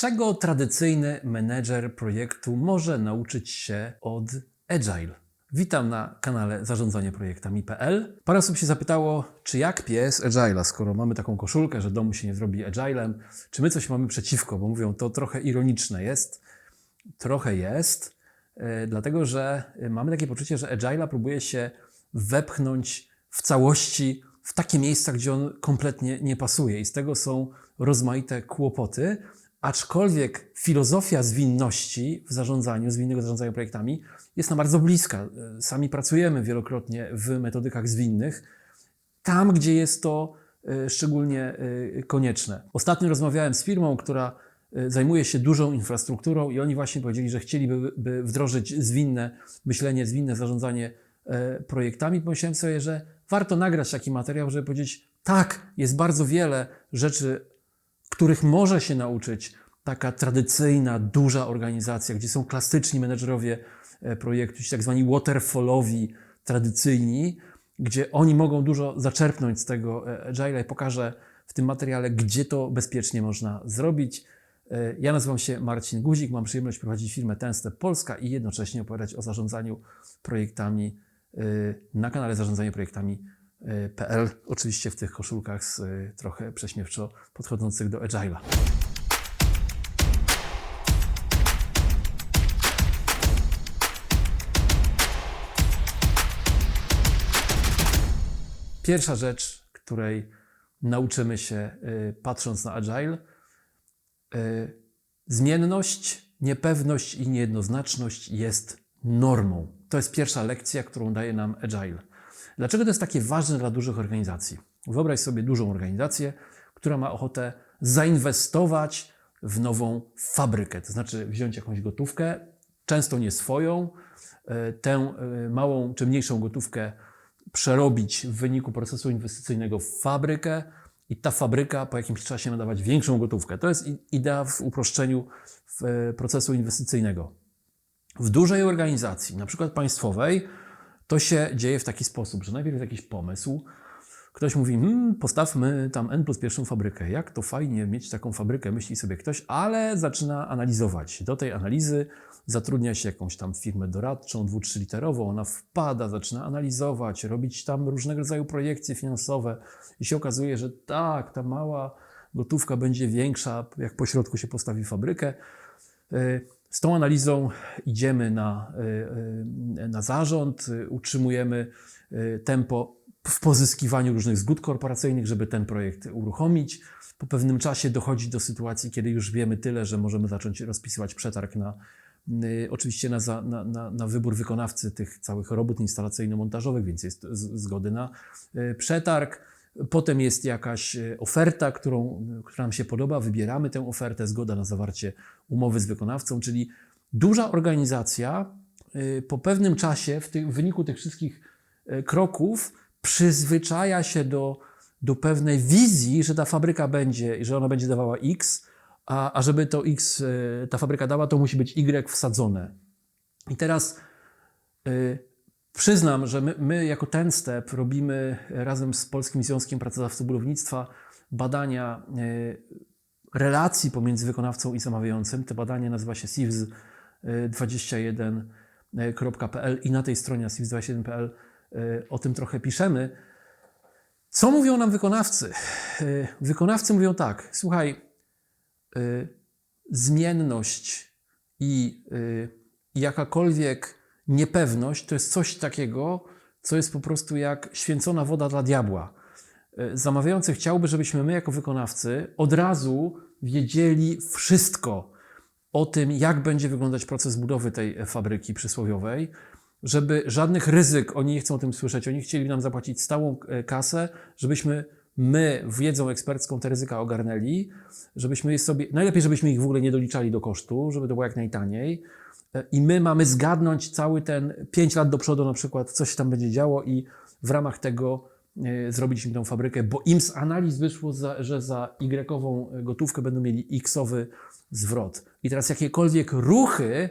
Czego tradycyjny menedżer projektu może nauczyć się od Agile? Witam na kanale zarządzanie projektami.pl. Parę osób się zapytało, czy jak pies Agile'a, skoro mamy taką koszulkę, że domu się nie zrobi Agilem, czy my coś mamy przeciwko, bo mówią, to trochę ironiczne jest. Trochę jest, yy, dlatego że mamy takie poczucie, że Agile'a próbuje się wepchnąć w całości w takie miejsca, gdzie on kompletnie nie pasuje i z tego są rozmaite kłopoty, aczkolwiek filozofia zwinności w zarządzaniu, zwinnego zarządzania projektami jest nam bardzo bliska. Sami pracujemy wielokrotnie w metodykach zwinnych, tam gdzie jest to y, szczególnie y, konieczne. Ostatnio rozmawiałem z firmą, która zajmuje się dużą infrastrukturą i oni właśnie powiedzieli, że chcieliby by wdrożyć zwinne myślenie, zwinne zarządzanie e, projektami. Pomyślałem sobie, że warto nagrać taki materiał, żeby powiedzieć, tak, jest bardzo wiele rzeczy, których może się nauczyć taka tradycyjna, duża organizacja, gdzie są klasyczni menedżerowie e, projektu, ci tak zwani waterfallowi, tradycyjni, gdzie oni mogą dużo zaczerpnąć z tego e, Agile'a i pokażę w tym materiale, gdzie to bezpiecznie można zrobić. E, Ja nazywam się Marcin Guzik, mam przyjemność prowadzić firmę Ten Step Polska i jednocześnie opowiadać o zarządzaniu projektami na kanale Zarządzanie Projektami.pl. Oczywiście w tych koszulkach z trochę prześmiewczo podchodzących do Agile'a. Pierwsza rzecz, której nauczymy się y, patrząc na Agile, y, zmienność, niepewność i niejednoznaczność jest normą. To jest pierwsza lekcja, którą daje nam Agile. Dlaczego to jest takie ważne dla dużych organizacji? Wyobraź sobie dużą organizację, która ma ochotę zainwestować w nową fabrykę, to znaczy wziąć jakąś gotówkę, często nie swoją, y, tę małą czy mniejszą gotówkę przerobić w wyniku procesu inwestycyjnego w fabrykę i ta fabryka po jakimś czasie nadawać większą gotówkę. To jest idea w uproszczeniu e, procesu inwestycyjnego. W dużej organizacji, na przykład państwowej, to się dzieje w taki sposób, że najpierw jest jakiś pomysł, ktoś mówi, hmm, postawmy tam N plus pierwszą fabrykę. Jak to fajnie mieć taką fabrykę, myśli sobie ktoś, ale zaczyna analizować. Do tej analizy zatrudnia się jakąś tam firmę doradczą, dwu, trzyliterową, ona wpada, zaczyna analizować, robić tam różnego rodzaju projekcje finansowe i się okazuje, że tak, ta mała gotówka będzie większa, jak po środku się postawi fabrykę. Y, Z tą analizą idziemy na, y, y, na zarząd, utrzymujemy tempo w pozyskiwaniu różnych zgód korporacyjnych, żeby ten projekt uruchomić. Po pewnym czasie dochodzi do sytuacji, kiedy już wiemy tyle, że możemy zacząć rozpisywać przetarg na, y, oczywiście na, za, na, na, na wybór wykonawcy tych całych robót instalacyjno-montażowych, więc jest z, zgody na y, przetarg. Potem jest jakaś y, oferta, którą, która nam się podoba, wybieramy tę ofertę, zgoda na zawarcie umowy z wykonawcą, czyli duża organizacja po pewnym czasie, w, w wyniku tych wszystkich kroków, przyzwyczaja się do, do pewnej wizji, że ta fabryka będzie, że ona będzie dawała X, a, a żeby to X y, ta fabryka dała, to musi być Y wsadzone. I teraz y, przyznam, że my, my jako ten step robimy razem z Polskim Związkiem Pracodawców Budownictwa badania y, relacji pomiędzy wykonawcą i zamawiającym. To badanie nazywa się CIVS21.pl i na tej stronie CIVS21.pl y, o tym trochę piszemy. Co mówią nam wykonawcy? Y, Wykonawcy mówią tak, słuchaj, y, zmienność i y, i jakakolwiek niepewność to jest coś takiego, co jest po prostu jak święcona woda dla diabła. Zamawiający chciałby, żebyśmy my, jako wykonawcy, od razu wiedzieli wszystko o tym, jak będzie wyglądać proces budowy tej e, fabryki przysłowiowej, żeby żadnych ryzyk, oni nie chcą o tym słyszeć, oni chcieli nam zapłacić stałą e, kasę, żebyśmy my wiedzą ekspercką te ryzyka ogarnęli, żebyśmy sobie, najlepiej żebyśmy ich w ogóle nie doliczali do kosztu, żeby to było jak najtaniej. E, I my mamy zgadnąć cały ten 5 lat do przodu na przykład, coś tam będzie działo i w ramach tego e, zrobić im tą fabrykę, bo im z analiz wyszło, że za Y-ową gotówkę będą mieli X-owy zwrot. I teraz jakiekolwiek ruchy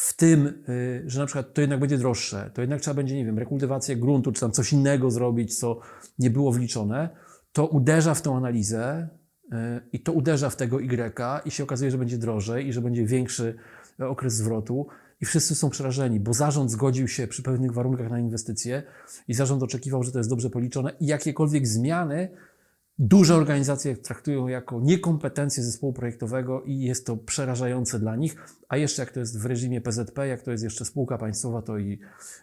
w tym, y, że na przykład to jednak będzie droższe, to jednak trzeba będzie, nie wiem, rekultywację gruntu, czy tam coś innego zrobić, co nie było wliczone, to uderza w tą analizę e, i to uderza w tego Y i się okazuje, że będzie drożej i że będzie większy e, okres zwrotu. I wszyscy są przerażeni, bo zarząd zgodził się przy pewnych warunkach na inwestycje i zarząd oczekiwał, że to jest dobrze policzone i jakiekolwiek zmiany duże organizacje traktują jako niekompetencje zespołu projektowego i jest to przerażające dla nich, a jeszcze jak to jest w reżimie PZP, jak to jest jeszcze spółka państwowa, to i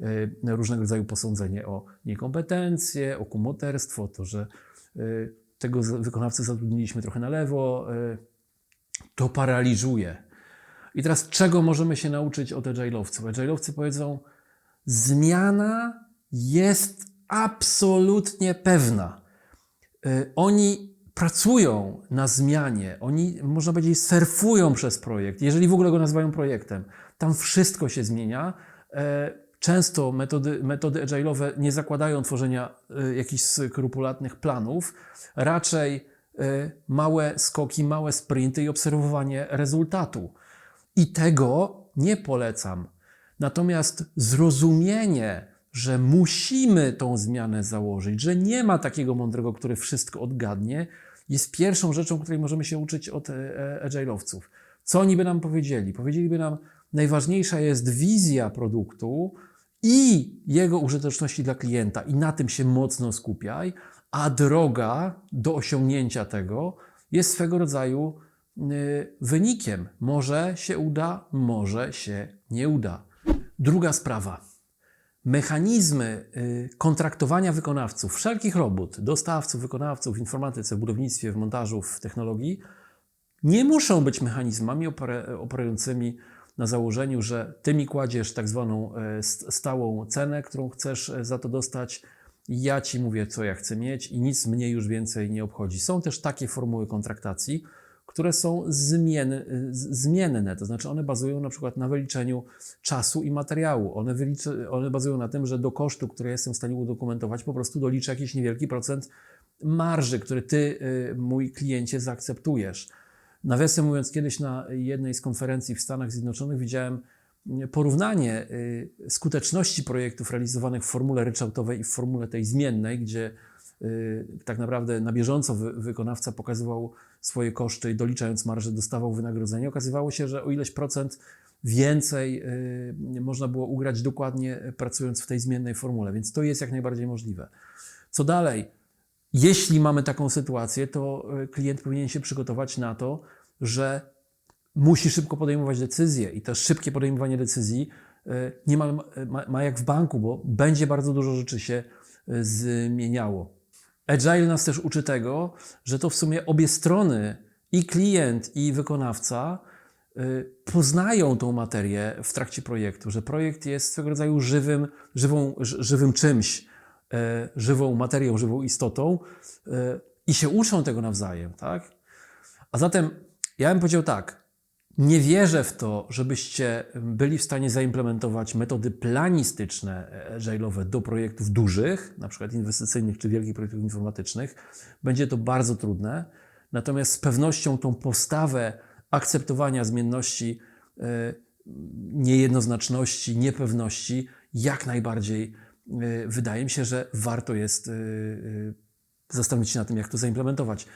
y, różnego rodzaju posądzenie o niekompetencje, o kumoterstwo, to, że y, tego wykonawcę zatrudniliśmy trochę na lewo, y, to paraliżuje. I teraz czego możemy się nauczyć od agile'owców? Agile'owcy powiedzą, zmiana jest absolutnie pewna. Y, oni pracują na zmianie, oni, można powiedzieć, surfują przez projekt, jeżeli w ogóle go nazywają projektem. Tam wszystko się zmienia. E, często metody, metody agile'owe nie zakładają tworzenia y, jakichś skrupulatnych planów, raczej y, małe skoki, małe sprinty i obserwowanie rezultatu. I tego nie polecam. Natomiast zrozumienie, że musimy tą zmianę założyć, że nie ma takiego mądrego, który wszystko odgadnie, jest pierwszą rzeczą, której możemy się uczyć od e, e, agile'owców. Co oni by nam powiedzieli? Powiedzieliby nam, najważniejsza jest wizja produktu i jego użyteczności dla klienta i na tym się mocno skupiaj, a droga do osiągnięcia tego jest swego rodzaju y, wynikiem. Może się uda, może się nie uda. Druga sprawa mechanizmy y, kontraktowania wykonawców, wszelkich robót, dostawców, wykonawców w informatyce, w budownictwie, w montażu, w technologii, nie muszą być mechanizmami operującymi na założeniu, że ty mi kładziesz tak zwaną e, stałą cenę, którą chcesz e, za to dostać, ja ci mówię, co ja chcę mieć i nic mnie już więcej nie obchodzi. Są też takie formuły kontraktacji, które są zmienne, zmienne, to znaczy one bazują na przykład na wyliczeniu czasu i materiału. One, wyliczy, one bazują na tym, że do kosztu, który jestem w stanie udokumentować, po prostu doliczę jakiś niewielki procent marży, który ty, y, mój kliencie, zaakceptujesz. Nawiasem mówiąc, kiedyś na jednej z konferencji w Stanach Zjednoczonych widziałem porównanie y, skuteczności projektów realizowanych w formule ryczałtowej i w formule tej zmiennej, gdzie y, tak naprawdę na bieżąco wykonawca pokazywał swoje koszty i doliczając marżę dostawał wynagrodzenie. Okazywało się, że o ileś procent więcej y, można było ugrać dokładnie pracując w tej zmiennej formule, więc to jest jak najbardziej możliwe. Co dalej? Jeśli mamy taką sytuację, to y, klient powinien się przygotować na to, że musi szybko podejmować decyzje i to szybkie podejmowanie decyzji y, nie ma, ma, ma jak w banku, bo będzie bardzo dużo rzeczy się zmieniało. Agile nas też uczy tego, że to w sumie obie strony, i klient, i wykonawca, y, poznają tą materię w trakcie projektu, że projekt jest swego rodzaju żywym, żywą, żywym czymś, y, żywą materią, żywą istotą y, i się uczą tego nawzajem, tak? A zatem ja bym powiedział tak, nie wierzę w to, żebyście byli w stanie zaimplementować metody planistyczne agile'owe do projektów dużych, na przykład inwestycyjnych czy wielkich projektów informatycznych. Będzie to bardzo trudne. Natomiast z pewnością tą postawę akceptowania zmienności, e, niejednoznaczności, niepewności jak najbardziej e, wydaje mi się, że warto jest e, zastanowić się nad tym, jak to zaimplementować.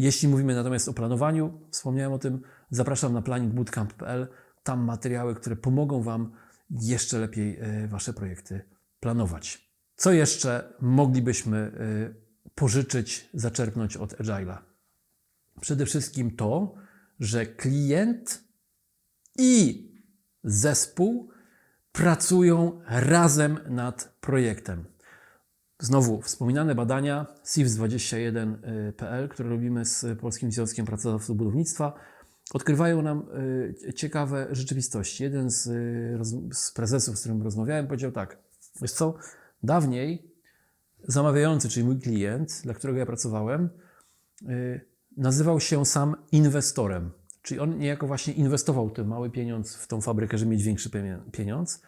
Jeśli mówimy natomiast o planowaniu, wspomniałem o tym, zapraszam na planningbootcamp.pl. Tam materiały, które pomogą Wam jeszcze lepiej e, Wasze projekty planować. Co jeszcze moglibyśmy e, pożyczyć, zaczerpnąć od Agile'a? Przede wszystkim to, że klient i zespół pracują razem nad projektem. Znowu wspominane badania CIVS21.pl, które robimy z Polskim Związkiem Pracodawców Budownictwa, odkrywają nam y, ciekawe rzeczywistości. Jeden z, y, z prezesów, z którym rozmawiałem, powiedział tak: Wiesz co, dawniej zamawiający, czyli mój klient, dla którego ja pracowałem, y, nazywał się sam inwestorem. Czyli on niejako właśnie inwestował ten mały pieniądz w tą fabrykę, żeby mieć większy pieniądz.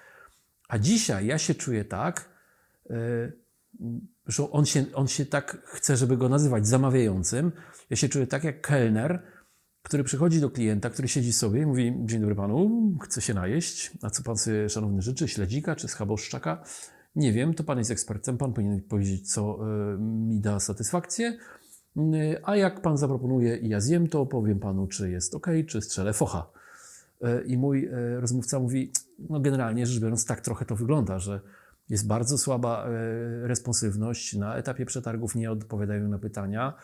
A dzisiaj ja się czuję tak, że on się, on się tak chce, żeby go nazywać zamawiającym. Ja się czuję tak jak kelner, który przychodzi do klienta, który siedzi sobie i mówi: Dzień dobry panu, chcę się najeść. A co pan sobie, szanowny, życzy? Śledzika czy schaboszczaka? Nie wiem, to pan jest ekspertem, pan powinien powiedzieć, co y, mi da satysfakcję. Y, A jak pan zaproponuje i ja zjem, to powiem panu, czy jest ok, czy strzelę focha. Y, I mój rozmówca mówi, no generalnie rzecz biorąc, tak trochę to wygląda, że jest bardzo słaba y, responsywność, na etapie przetargów nie odpowiadają na pytania,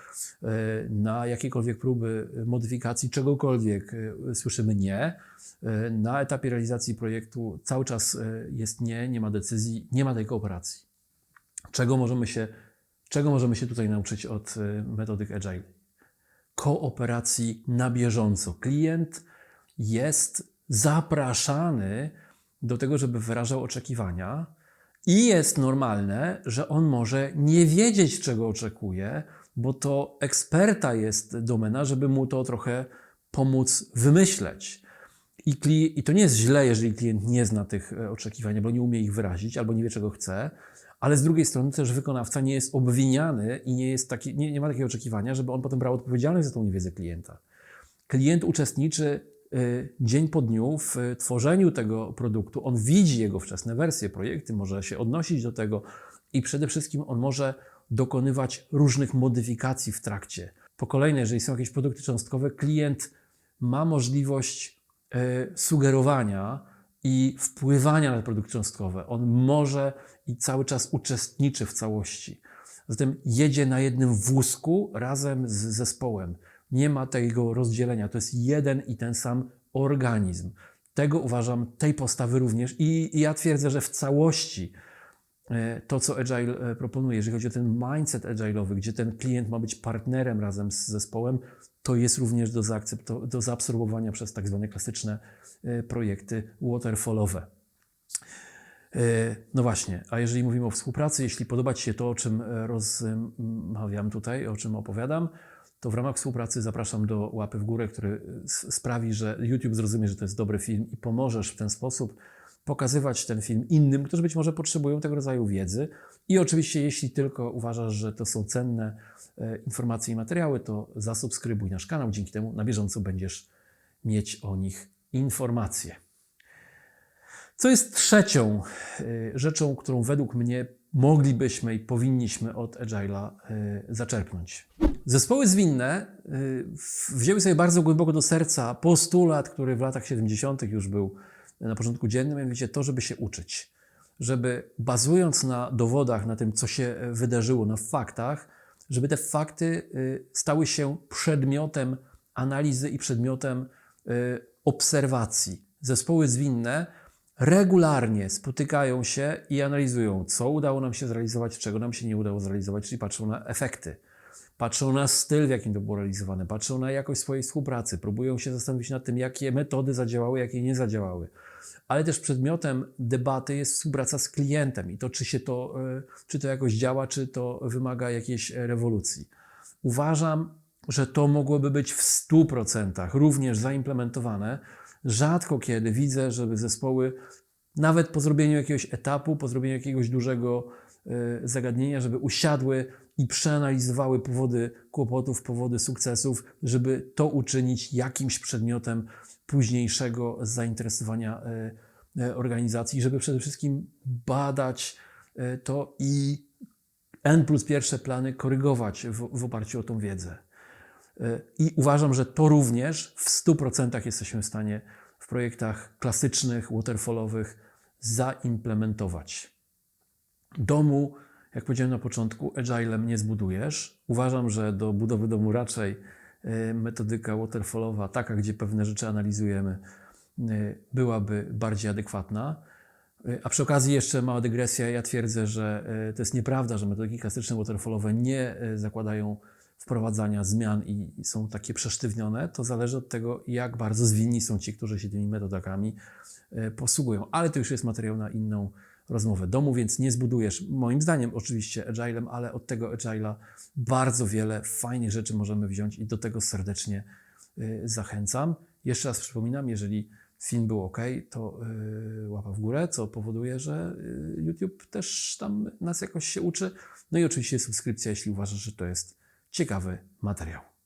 y, na jakiekolwiek próby modyfikacji czegokolwiek y, słyszymy nie. Na etapie realizacji projektu cały czas jest nie, nie ma decyzji, nie ma tej kooperacji. Czego możemy się, czego możemy się tutaj nauczyć od metodyk Agile? Kooperacji na bieżąco. Klient jest zapraszany do tego, żeby wyrażał oczekiwania, i jest normalne, że on może nie wiedzieć, czego oczekuje, bo to eksperta jest domena, żeby mu to trochę pomóc wymyśleć. I, kli- I to nie jest źle, jeżeli klient nie zna tych e, oczekiwań, bo nie umie ich wyrazić, albo nie wie, czego chce, ale z drugiej strony też wykonawca nie jest obwiniany i nie, jest taki, nie, nie ma takiego oczekiwania, żeby on potem brał odpowiedzialność za tą niewiedzę klienta. Klient uczestniczy dzień po dniu w y, tworzeniu tego produktu. On widzi jego wczesne wersje, projekty, może się odnosić do tego i przede wszystkim on może dokonywać różnych modyfikacji w trakcie. Po kolejne, jeżeli są jakieś produkty cząstkowe, klient ma możliwość y, sugerowania i wpływania na produkty cząstkowe. On może i cały czas uczestniczy w całości. Zatem jedzie na jednym wózku razem z zespołem. Nie ma tego rozdzielenia. To jest jeden i ten sam organizm. Tego uważam, tej postawy również. I, i ja twierdzę, że w całości e, to, co Agile e, proponuje, jeżeli chodzi o ten mindset agile'owy, gdzie ten klient ma być partnerem razem z zespołem, to jest również do, do zaabsorbowania przez tak zwane klasyczne e, projekty waterfallowe. No właśnie, a jeżeli mówimy o współpracy, jeśli podoba Ci się to, o czym rozmawiam tutaj, o czym opowiadam, to w ramach współpracy zapraszam do łapy w górę, który s- sprawi, że YouTube zrozumie, że to jest dobry film i pomożesz w ten sposób pokazywać ten film innym, którzy być może potrzebują tego rodzaju wiedzy. I oczywiście, jeśli tylko uważasz, że to są cenne e, informacje i materiały, to zasubskrybuj nasz kanał. Dzięki temu na bieżąco będziesz mieć o nich informacje. Co jest trzecią y, rzeczą, którą według mnie moglibyśmy i powinniśmy od Agile'a y, zaczerpnąć? Zespoły zwinne y, wzięły sobie bardzo głęboko do serca postulat, który w latach 70. już był na porządku dziennym, mianowicie to, żeby się uczyć. Żeby bazując na dowodach, na tym, co się wydarzyło, na faktach, żeby te fakty y, stały się przedmiotem analizy i przedmiotem y, obserwacji. Zespoły zwinne regularnie spotykają się i analizują, co udało nam się zrealizować, czego nam się nie udało zrealizować, czyli patrzą na efekty. Patrzą na styl, w jakim to było realizowane, patrzą na jakość swojej współpracy, próbują się zastanowić nad tym, jakie metody zadziałały, jakie nie zadziałały. Ale też przedmiotem debaty jest współpraca z klientem i to, czy się to, y, czy to jakoś działa, czy to wymaga jakiejś e, rewolucji. Uważam, że to mogłoby być w 100% również zaimplementowane. Rzadko kiedy widzę, żeby zespoły, nawet po zrobieniu jakiegoś etapu, po zrobieniu jakiegoś dużego e, zagadnienia, żeby usiadły i przeanalizowały powody kłopotów, powody sukcesów, żeby to uczynić jakimś przedmiotem późniejszego zainteresowania e, e, organizacji, żeby przede wszystkim badać to i N plus pierwsze plany korygować w, w oparciu o tą wiedzę. I uważam, że to również w 100% jesteśmy w stanie w projektach klasycznych, waterfallowych zaimplementować. Domu, jak powiedziałem na początku, agilem nie zbudujesz. Uważam, że do budowy domu raczej e, metodyka waterfallowa, taka, gdzie pewne rzeczy analizujemy, e, byłaby bardziej adekwatna. E, A przy okazji jeszcze mała dygresja. Ja twierdzę, że to jest nieprawda, że metodyki klasyczne waterfallowe nie zakładają wprowadzania zmian i są takie przesztywnione. To zależy od tego, jak bardzo zwinni są ci, którzy się tymi metodykami e, posługują. Ale to już jest materiał na inną rozmowę. Domu więc nie zbudujesz, moim zdaniem oczywiście agilem, ale od tego agila bardzo wiele fajnych rzeczy możemy wziąć i do tego serdecznie y, zachęcam. Jeszcze raz przypominam, jeżeli film był ok, to y, łapa w górę, co powoduje, że y, YouTube też tam nas jakoś się uczy. No i oczywiście subskrypcja, jeśli uważasz, że to jest ciekawy materiał.